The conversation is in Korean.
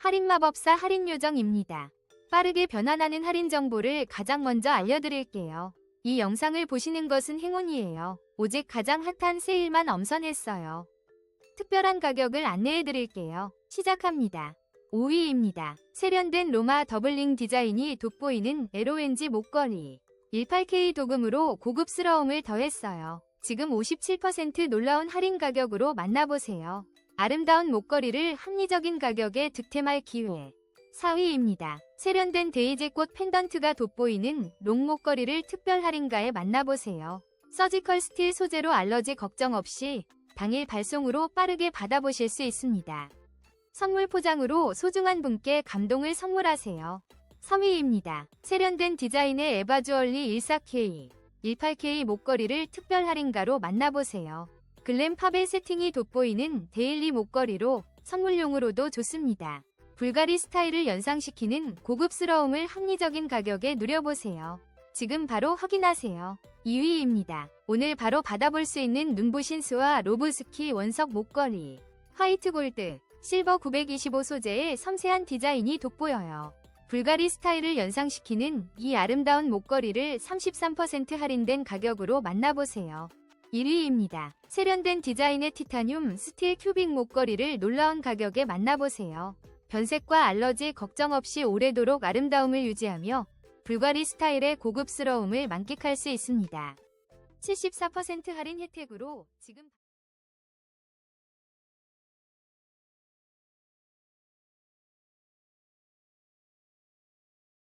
할인 마법사 할인 요정입니다. 빠르게 변환하는 할인 정보를 가장 먼저 알려드릴게요. 이 영상을 보시는 것은 행운이에요. 오직 가장 핫한 세일만 엄선했어요. 특별한 가격을 안내해드릴게요. 시작합니다. 5위입니다. 세련된 로마 더블링 디자인이 돋보이는 LONG 목걸이. 18K 도금으로 고급스러움을 더했어요. 지금 57% 놀라운 할인 가격으로 만나보세요. 아름다운 목걸이를 합리적인 가격에 득템할 기회. 4위입니다. 세련된 데이지꽃 펜던트가 돋보이는 롱 목걸이를 특별 할인가에 만나보세요. 서지컬 스틸 소재로 알러지 걱정 없이 당일 발송으로 빠르게 받아보실 수 있습니다. 선물 포장으로 소중한 분께 감동을 선물하세요. 3위입니다. 세련된 디자인의 에바 주얼리 14K, 18K 목걸이를 특별 할인가로 만나보세요. 글램 팝의 세팅이 돋보이는 데일리 목걸이로 선물용으로도 좋습니다. 불가리 스타일을 연상시키는 고급스러움을 합리적인 가격에 누려보세요. 지금 바로 확인하세요. 2위입니다. 오늘 바로 받아볼 수 있는 눈부신스와 로브스키 원석 목걸이. 화이트 골드, 실버 925 소재의 섬세한 디자인이 돋보여요. 불가리 스타일을 연상시키는 이 아름다운 목걸이를 33% 할인된 가격으로 만나보세요. 1위입니다. 세련된 디자인의 티타늄 스틸 큐빅 목걸이를 놀라운 가격에 만나보세요. 변색과 알러지 걱정 없이 오래도록 아름다움을 유지하며 불가리 스타일의 고급스러움을 만끽할 수 있습니다. 74% 할인 혜택으로 지금